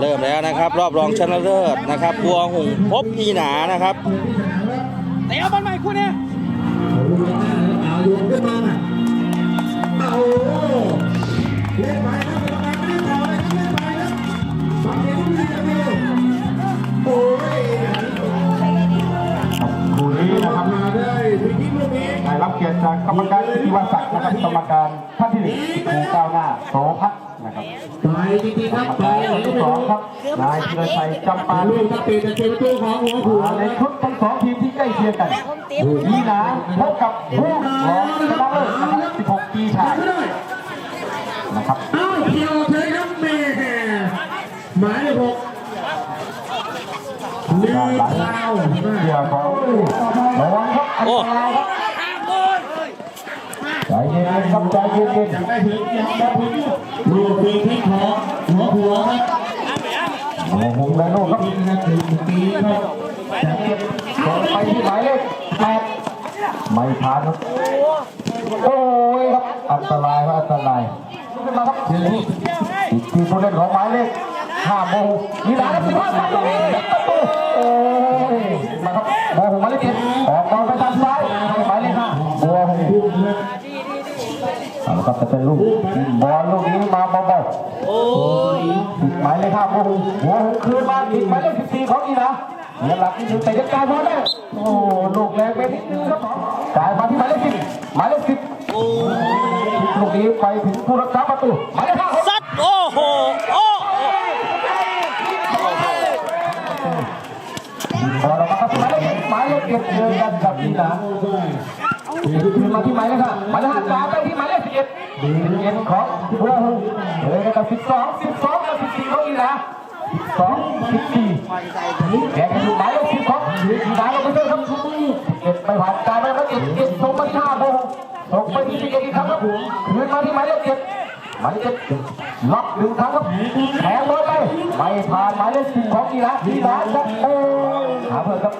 เริ่มแล้วนะครับ รอบรองชนะเลิศนะครับบัวหุงพบอีหนานะครับเตะเอาบอลใหม่คู่นี้เอาโยนขึ้นมาเอาเล่นไปครับกรรมการไม่ได้ต่อเลยครับเล่นไปครับฟังเสียงผู้ดีกันดูโอ้ยคู่นี้นะครับมาได้วิธีลูกนี้ได้รับเกียรติจากกรรมการกิติวัศักดิ์นะครับกรรมการท่านที่หนึ่งครูก้าวหน้าโสพัฒ น์นะครับไปจริงๆครับไปท่านที่สองครับนายธีรชัยจำปาปาลูลูกกครับตีจะเจอตัวของหัวหัวในชุดทั้งสองทีมที่ใกล้เคียงกันนี่นะพบกับผู้ของชนะเลิศนะครับ16 ปีชายไม่ได้นะครับอ้าวเพียวเฉยครับแม่หมายเลขหกลืด้านมหลังเท้าเกี่ยวของระวังครับอันตรายครับ ใจเย็นๆครับใจเย็นอยากได้ถึงอยากได้ถึงลูกปีที่ของหัวหัวครับๆโอ้โหแมนโน่ครับปีนะถึงปีครับส่งไปที่หมายเลขแปดไม่ผ่านครับโอ้ยครับอันตรายครับอันตรายขึ้นมาครับทีนี้อีกทีผู้เล่นของหมายเลขห้าโมงมีหลายสิบห้าประตูประตูโอ้ยมาครับโมงหมายเลขเจ็ดออกบอลไปทางซ้ายหมายเลขห้าบัวหง พุ่งเลย เอาละครับจะเป็นลูกบอลลูกนี้มาเบาโอ้ยๆติดหมายเลขห้าบัวหงหัวหงคืนมาติดหมายเลขสิบสี่ของอีนะเสียหลักนิดนึงแต่ยังการบอลได้โอ้ลูกแรงไปนิดนึงครับจ่ายมาที่หมายเลขสิบหมายเลขสิบโอ้ลูกนี้ไปถึงผู้รักษาประตูหมายเลขห้าซัดโอ้โหโอ้โหบอลออกมาครับหมายเลขหมายเลขเจ็ดเจอกันกับอีนะคืนมาที่หมายเลขห้าหมายเลขห้าหมายเลขสิบเอ็ดสิบเอ็ดของบัวกับสิบสองสิบสองกับสิบสี่ของอีนะสองสิบสี่แกกันอยู่หมายเลขสิบครับอยู่หมายเลขสิบครับเก็บไปผ่านการไปแล้วเก็บเก็บส่งมาที่ห้าโมงส่งไปที่สิบเอ็ดครั้งครับคืนมาที่หมายเลขเจ็ดหมายเลขเจ็ดล็อกหนึ่งครั้งครับแทงบอลไปไม่ผ่านหมายเลขสิบของอีรักอีรักครับโอ้หาเพื่อนครับ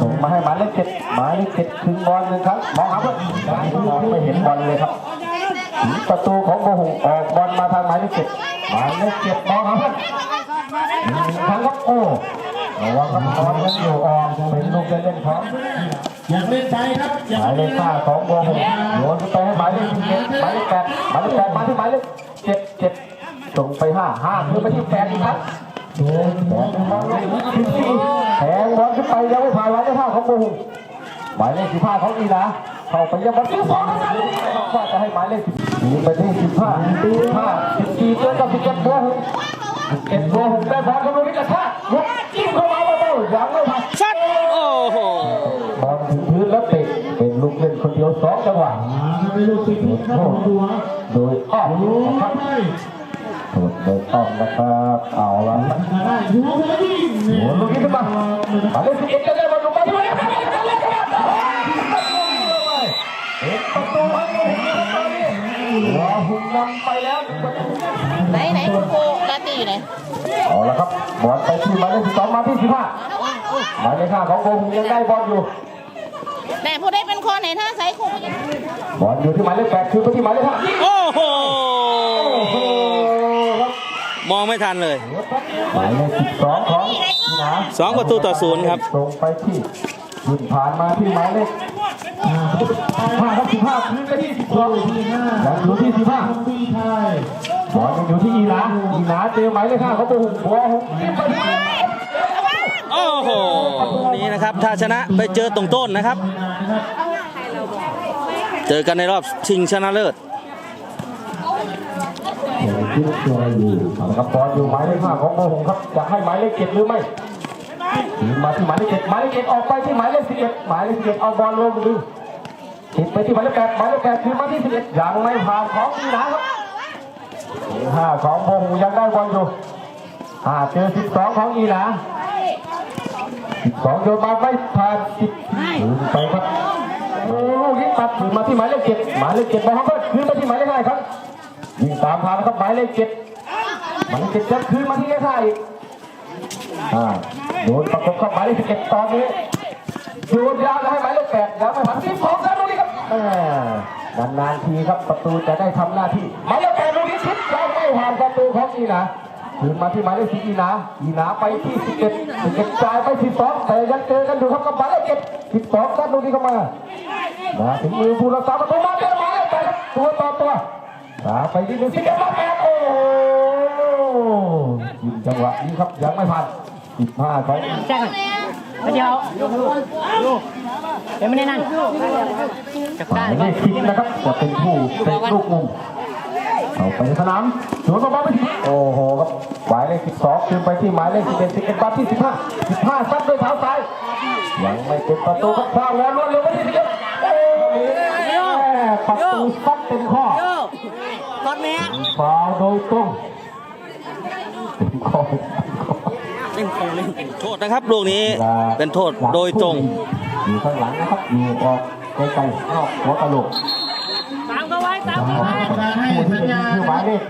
ส่งมาให้หมายเลขเจ็ดหมายเลขเจ็ดถึงบอลหนึ่งครั้งมองหาเพื่อนมองไม่เห็นบอลเลยครับ ประตูของโมหงออกบอลมาทางหมายเลขเจ็ดหมายเลขเจ็ดมองหาเพื่อนหนึ่งครั้งครับโอ้ระวังครับตอนนั้อยู่ออกเป็นลูกเล่นๆของอยากเล่นใจครับหมายเลขห้าของบัวหงโยนไปให้หมายเลขเจ็ดหมายเลขแปดหมายเลขแปดมาที่หมายเลขเจ็ดเจ็ดส่งไปห้าห้าคือไปที่แปดครับแปดมาเลขสิบสี่แทงบอลขึ้นไปยังไม่ผ่านหมายเลขห้าของบัวหงหมายเลขสิบห้าของอีนะเข้าไปยังบอลที่สองว่าจะให้หมายเลขสิบ ยิงไปที่สิบห้าสิบห้าสิบสี่เจอกับสิบเจ็ดบัวหงเอ็ดบัวหงได้บอลกำลังนี้กระชากยกจิ้มเข้ามาเบาๆยังไม่ผ่านซัดโอ้โหบอลถึงพื้นแล้วเตะเป็นลูกเล่นคนเดียวสองจังหวะไม่ลูกศิษย์ครับของหัวโดยอ้อมโอ้นะครับโดยโดยอ้อมนะครับเอาละหัวลูกนี้ขึ้นมาหมายเลขสิบเอ็ดจะได้บอลลงมาที่หมายเลขสิบอ็ดประตูให้ลูกนี้ครับตอนนี้ หัวหุ่นนำไปแล้วหนึ่งประตูไหนไหนคุณครูลาตีอยู่ไหนเอาละครับบอลไปที่หมายเลขสิบสองมาที่สิบห้าหมายเลขห้าของโกงยังได้บอลอยู่ไหนผู้ใดเป็นคนไหนท่าใส่ครูบอลอยู่ที่หมายเลขแปดคือไปที่หมายเลขห้าโอ้โหโอ้โหครับมองไม่ทันเลยหมายเลขสิบสองของนี่นะสองประตูต่อศูนย์ครับส่งไปที่ขึ้นผ่านมาที่หมายเลข ห้าครับสิบห้าขึ้นไปที่สิบสองยังอยู่ที่สิบห้าบอลยังอยู่ที่อีนาอีนาเจอหมายเลขห้าเขาตัวหุ่นหัวหุ่นจิ้มไปที่โอ้โหนี่นะครับถ้าชนะไปเจอตรงต้นนะครับ เจอกันในรอบชิงชนะเลิศคิดตัวอยู่เอาละครับบอลอยู่หมายเลขห้าของโมหงครับจะให้หมายเลขเจ็ดหรือไม่ มาที่หมายเลขเจ็ดหมายเลขเจ็ดออกไปที่หมายเลขสิบเอ็ดหมายเลขสิบเอ็ดเอาบอลลงดูติดไปที่หมายเลขแปดหมายเลขแปดคือมาที่สิบเอ็ดยังไม่ผ่านของอีนาครับห้าของพงยังได้บอลอยู่ห้าเจอสิบสองของอีหลาสิบสองโยนมาไม่ผ่านสิบไปครับโอ้ลูกนี้ตัดถึงมาที่หมายเลขเจ็ดหมายเลขเจ็ดบอลเขาคืนมาที่หมายเลขห้าครับยิงตามทางนะครับหมายเลขเจ็ดหมายเลขเจ็ดจะคืนมาที่เลขห้าอีกอ่า โดนประกบกับหมายเลขสิบเอ็ดตอนนี้โยนยาวแล้วให้หมายเลขแปดยังไม่ผ่านสิบสองแล้วลูกนี้ครับแม่นานๆทีครับประตูจะได้ทำหน้าที่หมายเลขแปดลูกนี้คิดยังไม่ผ่านประตูของอีหลาคืนมาที่หมายเลขสิบอีนาอีนาไปที่สิบเอ็ดสิบเอ็ดจ่ายไปสิบสองแต่ยังเจอกันอยู่ครับกับหมายเลขเจ็ดสิบสองครับลูกนี้เข้ามามาถึงมือผู้รักษาประตูมาเจอหมายเลขแปดครับตัวต่อตัวมาไปที่หนึ่งสิบเอ็ดมาแปดโอ้ยิงจังหวะนี้ครับยังไม่ผ่าน สิบห้าของแจ้งเดี๋ยวเดี๋ยวไม่ได้นั่นจะหได้มายเลขสิบนะครับจะเป็นผู้เตะลูกมุมเอาไปในสนามสวนบอลไปที่โอ้โหครับหมายเลขสิบสองคืนไปที่หมายเลขสิบเอ็ดสิบเอ็ดบาทที่สิบห้าสิบห้าซัดด้วยเท้าซ้ายยังไม่เป็นประตูครับพลาดแล้วรวดเร็วไปที่สิบเอ็ดโอ้โหประตูซัดเป็นข้อรถแม่ฟาวโดยตรงเป็นข้อ เล่นโคเล่นโทษนะครับลูกนี้เป็นโทษโดยตรงอยู่ข้างหลังนะครับอยู่ออกไกลๆนอกหัวกะโหลกตามเขาไว้ตามขอประธานให้สัญญาณ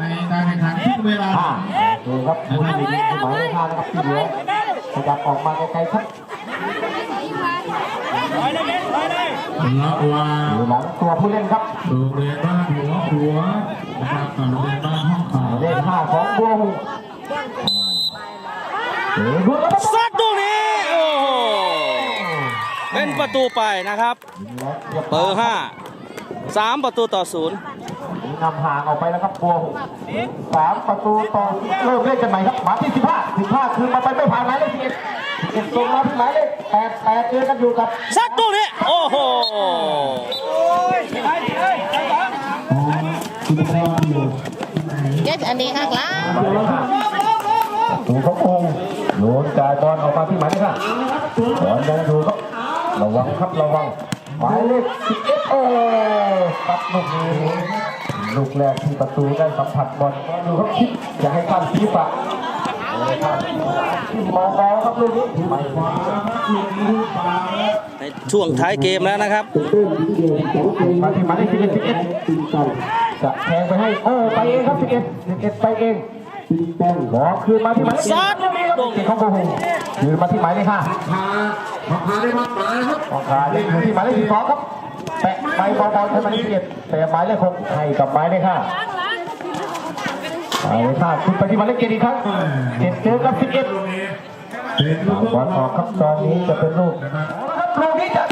ในการแข่งขันทุกเวลาห้าดูครับดูดีๆหมายเลขห้านะครับที่เหลือขยับออกมาไกลๆครับรับวาอยู่หลังตัวผู้เล่นครับโรงเรียนบ้านหัวหัวนะครับกับโรงเรียนบ้านห้องขาวเลขห้าของบัวหู เฮ้ยดูแล้วครับซัดลูกนี้ โอ้โห เป็นประตูไปนะครับ เบอร์ห้าสามประตูต่อศูนย์นำห่างออกไปแล้วครับบัวหูสามประตูต่อเริ่มเล่นกันใหม่ครับมาที่สิบห้าสิบห้าคือมาไปไม่ผ่านหมายเลขสิบเอ็ดสิบเอ็ดส่งมาที่หมายเลขแปดแปดเจอกันอยู่กับซัดลูกนี้ โอ้โหเจ็ดอันนี้ข้างหล่าง ถูกเขาโกงโยนจ่ายบอลออกมาที่หมายเลขห้าบอลยังอยู่ครับระวังครับระวังหมายเลขสิบเอ็ดโอ้ตัดลูกนี้ลูกแรกที่ประตูได้สัมผัสบอลดูครับคิดจะให้ข้ามศีรษะมองบอลครับลูกนี้ไม่ขวาในช่วงท้ายเกมแล้วนะครับ มาที่หมายเลขสิบเอ็ดสิบเอ็ดจะแทงไปให้เออไปเองครับสิบเอ็ดสิบเอ็ดไปเอง ขอคืนมาที่หมายเลขซัดเก่งของโบหูคืนมาที่หมายเลขห้าพาพาได้มาปลายครับของขายเลขอยู่ที่หมายเลขสิบสองครับแปะไปบอลบอลให้หมายเลขสิบเอ็ดแต่หมายเลขหกให้กับหมายเลขห้าหมายเลขห้าขึ้นไปที่หมายเลขเจ็ดอีกครั้งเจ็ดเจอกับสิบเอ็ดเป็นลูกบอลออกครับตอนนี้จะเป็นลูกครับลูกนี้จะ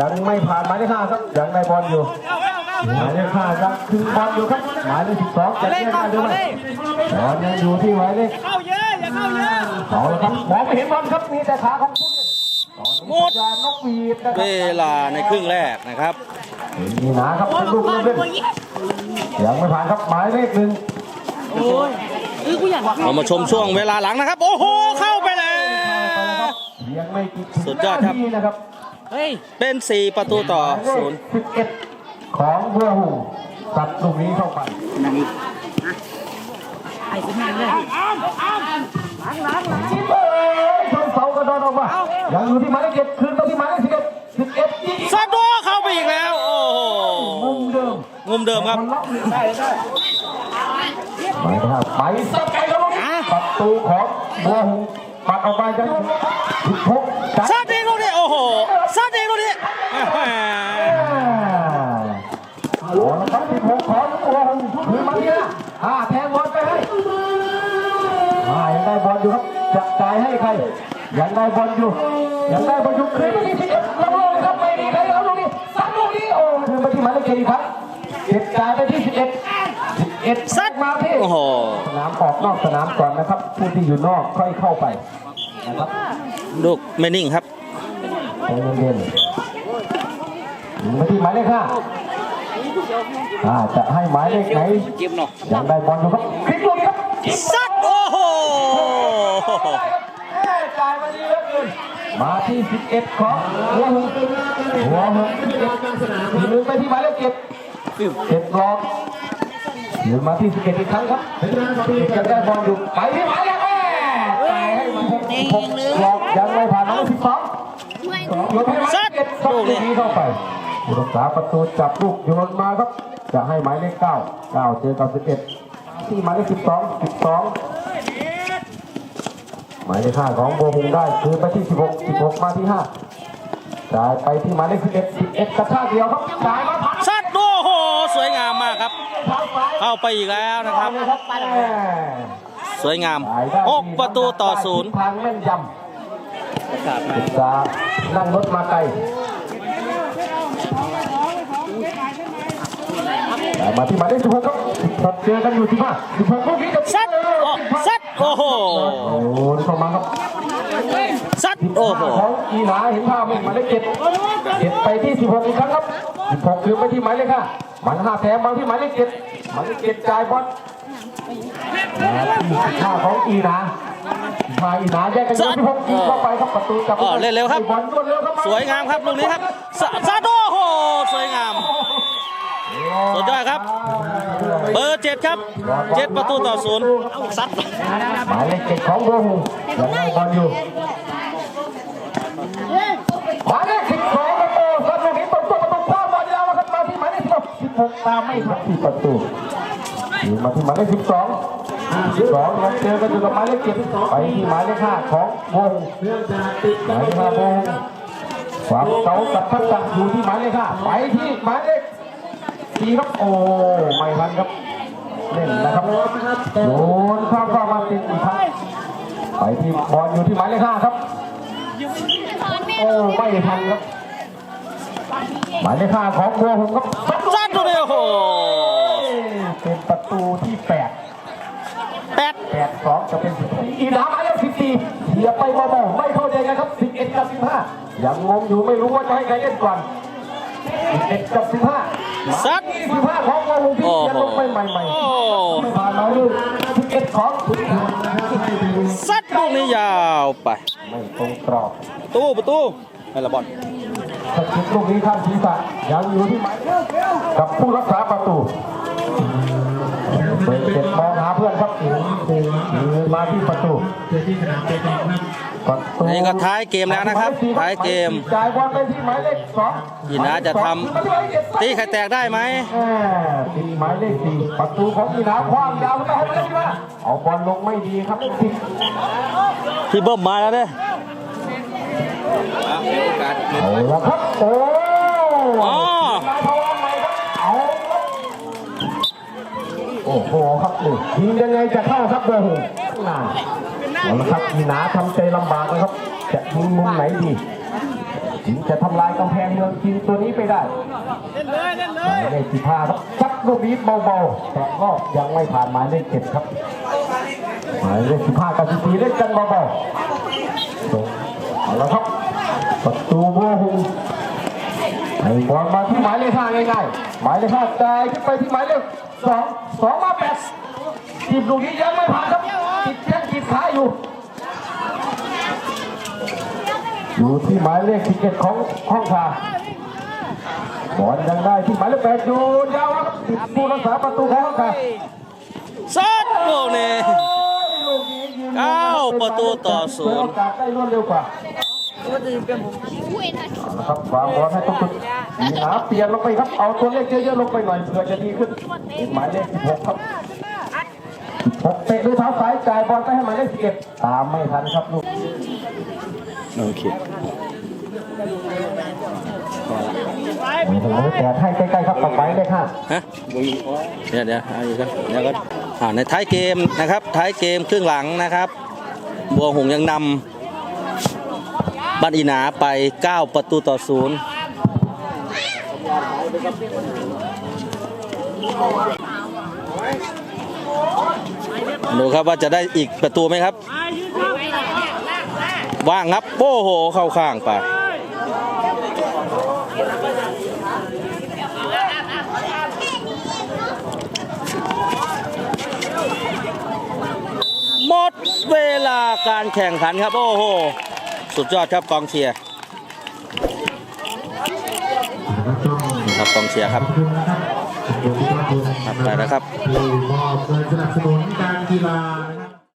ยังไม่ผ่านหมายเลขห้าครับยังได้บอลอยู่ หมายเลขห้ายังคือบอลอยู่ครับหมายเลขสิบสองจะเล่นกันหรือไม่บอลยังอยู่ที่หมายเลขเข้าเยอะอย่าเข้าเยอะเอาละครับมองไม่เห็นบอลครับมีแต่ขาของผู้เล่นตอนหมนี้ดสัญญาณนกหวีดนะคเวรับลาในครึ่งแรกนะครับนี่นะครับเป็นลูกเล่นยังไม่ผ่านครับหมายเลขหนึ่งโอ้ยเออกูอยากเรามาชมช่วงเวลาหลังนะครับ โอ้โหเข้าไปแล้วยังไม่กี่สุดยอดครับนาทีนะครับเฮ้ยเป็น 4 ประตูต่อศูนย์สิบเอ็ด ของเรือหูตัดลูกนี้เข้าไปไอ้สิแม่เลยชิปเอ้ยชนเสากระโดดออกมายังอยู่ที่หมายเลขเจ็ดคืนไปที่หมายเลขสิบเอ็ดสิบเอ็ดยิงซัดโดเข้าไปอีกแล้ว โอ้โหมุมเดิมงุมเดิมครับได้ได้หมายเลขห้าไปสักไกลครับลูกนี้ประตูของเรือหูปัดออกไปยังสิบหกจัดซัดเองลูก ยังได้บอลอยู่ยังได้บอลอยู่คืนไปที่สิบเอ็ดแล้วลูกนี้ครับไม่มีใครเอาลูกนี้ซัดลูกนี้โอ้คืนไปที่หมายเลขเจ็ดอีกครับเจ็ดจ่ายไปที่สิบเอ็ดสิบเอ็ดซัดมาที่โอ้โหสนามออกนอกสนามก่อนนะครับผู้ที่อยู่นอกค่อยเข้าไปนะครับลูกไม่นิ่งครับใจเย็นๆยิงไปที่หมายเลขห้าอ่าจะให้หมายเลขไหนยังได้บอลอยู่ครับคลิกลูกนี้ครับซัดโอ้โห จ่ายมาดีเหลือเกินมาที่ 11 ของหัวหึงหัวหึงยืนไปที่หมายเลขเจ็ดเจ็ดบล็อกยืนมาที่11อีกครั้งครับยังได้บอลอยู่ไปที่หมายเลขแม่จ่ายให้หมายเลขหกบล็อกยังไม่ผ่านหมายเลขสิบสองโยนให้หมายเลขเจ็ดซัดลูกนี้เข้าไปผู้รักษาประตูจับลูกโยนมาครับ จะให้หมายเลขเก้าเก้าเจอกับ11ที่หมายเลขสิบสองสิบสอง หมายเลขห้าของโบวงได้คืนไปที่ 16 16 มาที่5จ่ายไปที่หมายเลข11 11กระชากเดียวครับจ่ายมาผ่านซัดโอ้โห สวยงามมากครับทางซ้ายเข้าไปอีกแล้วนะครับเลยครับแม่สวยงามสายด้านหกประตูต่อศูนย์ทางแม่นยำศึกษานั่งรถมาไกลแต่มาที่หมายเลข16ครับ16เจอกันอยู่15 16ลูกนี้จะซัดโอ้ซัดโอ้โหโอ้โหเข้ามาครับซัดโอ้โหของอีหนาเห็นภาพไหมหมายเลขเจ็ดเจ็ดไปที่16อีกครั้งครับ16คือไปที่หมายเลขห้าหมายเลขห้าแถมมาที่หมายเลขเจ็ดหมายเลขเจ็ดจ่ายบอลมาที่15ของอีหนามาอีหนาแยกกันอยู่16ยิงเข้าไปครับประตูจับอ๋อเล่นเร็วครับบอลรวดเร็วครับ สวยงามครับลูกนี้ครับซะซัดโอ้โหสวยงามสุดยอดครับ เบอร์เจ็ดครับเจ็ดประตูต่อศูนย์ซัดหมายเลขเจ็ดของโบหูยังได้บอลอยู่หมายเลขสิบสองครับโอ้สัตว์ลูกนี้ตกตัวประตูคว้าบอลยาวแล้วครับมาที่หมายเลขสิบหกตามไม่ทันที่ประตูยิงมาที่หมายเลขสิบสองสิบสองยังเจอกันอยู่กับหมายเลขเจ็ดไปที่หมายเลขห้าของโบหูหมายเลขห้าโบหูความเก่ากับทักษะอยู่ที่หมายเลขห้าไปที่หมายเลข สี่ครับโอ้ไม่ทันครับเล่นนะครับโดนข้ามเข้ามาติดอีกครั้งไปที่บอลอยู่ที่หมายเลขห้าครับโอ้ไม่ทันครับหมายเลขห้าของบัวหงส์ครับซัดลูกนี้โอ้โหเป็นประตูที่แปดแปดแปดสองจะเป็นสิบสี่อีกหนาหมายเลขสิบสี่เสียไปเบาๆไม่เข้าใจกันครับสิบเอ็ดกับสิบห้ายังงงอยู่ไม่รู้ว่าจะให้ใครเล่นก่อนสิบเอ็ดกับสิบห้า ซัดสิบห้าของบัวหงส์ที่โอ้เสียโหลงไปใหม่ๆโอ้ไม่ผ่านหมายเลขสิบเอ็ดของซัดลูกนี้ยาวไปไม่ตรงกรอบตู้ประตูให้ละบอลถ้าคิดลูกนี้ข้ามศีรษะยังอยู่ที่หมายเลขกับผู้รักษาประตูเปิดเก็บมองหาเพื่อนครับยืนมาที่ประตูประตูนี่ก็ท้ายเกมแล้วนะครับ ท้ายเกมจ่ายบอลไปที่หมายเลขสองยีนาจะทำตีไข่แตกได้ไหมแม่ติดหมายเลขสี่ประตูของยีนาคว้างยาวไปให้หมายเลขสี่เอาบอลลงไม่ดีครับติดพี่เบิ้มมาแล้วเด้อเอาละครับโอ้อ๋อนายพวังใหม่ครับเอาครับโอ้โหครับนี่ยิงยังไงจะเข้าครับเบอร์หกน่า เอาละครับมีหนาทำใจลำบากนะครับ จะยิงมุมไหนดีถึงจะทำลายกำแพงเมืองจีนตัวนี้ไปได้เล่นเลยเล่นเลยมายเลขสิบห้าครับซัดลูกนี้เบาๆแต่ก็ยังไม่ผ่านหมายเลขเจ็ดครับหมายเลขสิบห้ากับสิบสี่เล่นกันเบาๆส่งเอาละครับประตูโบหูให้บอลมาที่หมายเลขห้าง่ายๆหมายเลขห้าจ่ายขึ้นไปที่หมายเลขสองสองมาแปดจีบลูกนี้ยังไม่ผ่านครับติดแข้ง ติดขาอยู่อยู่ที่หมายเลขสิบเจ็ดของห้องคาบอลยังได้ที่หมายเลขแปดอยู่ยาวครับติดผู้รักษาประตูของห้องคาซัดลูกนี้เก้าประตูต่อศูนย์โอกาสได้รวดเร็วกว่าครับวางบอลให้ตรงจุดมีหนาเปลี่ยนลงไปครับ เอาตัวเลขเยอะๆลงไปหน่อยเผื่อจะดีขึ้น หมายเลข16ครับ 16เตะด้วยเท้าซ้ายจ่ายบอลไปให้หมายเลข11ตามไม่ทันครับลูกโอเคโอ้โหแต่ให้ใกล้ๆครับกับหมายเลขห้าฮะเดี๋ยวเดี๋ยวเอาอีกครับเดี๋ยวก็อ่าในท้ายเกมนะครับ ท้ายเกมครึ่งหลังนะครับ บัวหงส์ยังนำบ้านอีหนาไป 9 ประตูต่อศูนย์ ดูครับว่าจะได้อีกประตูไหมครับ ว่างครับโอ้โหเข้าข้างไปหมดเวลาการแข่งขันครับ โอ้โห สุดยอดครับกองเชียร์ครับกองเชียร์ครับ ครับไปแล้วครับมอบเงินสนับสนุนการกีฬา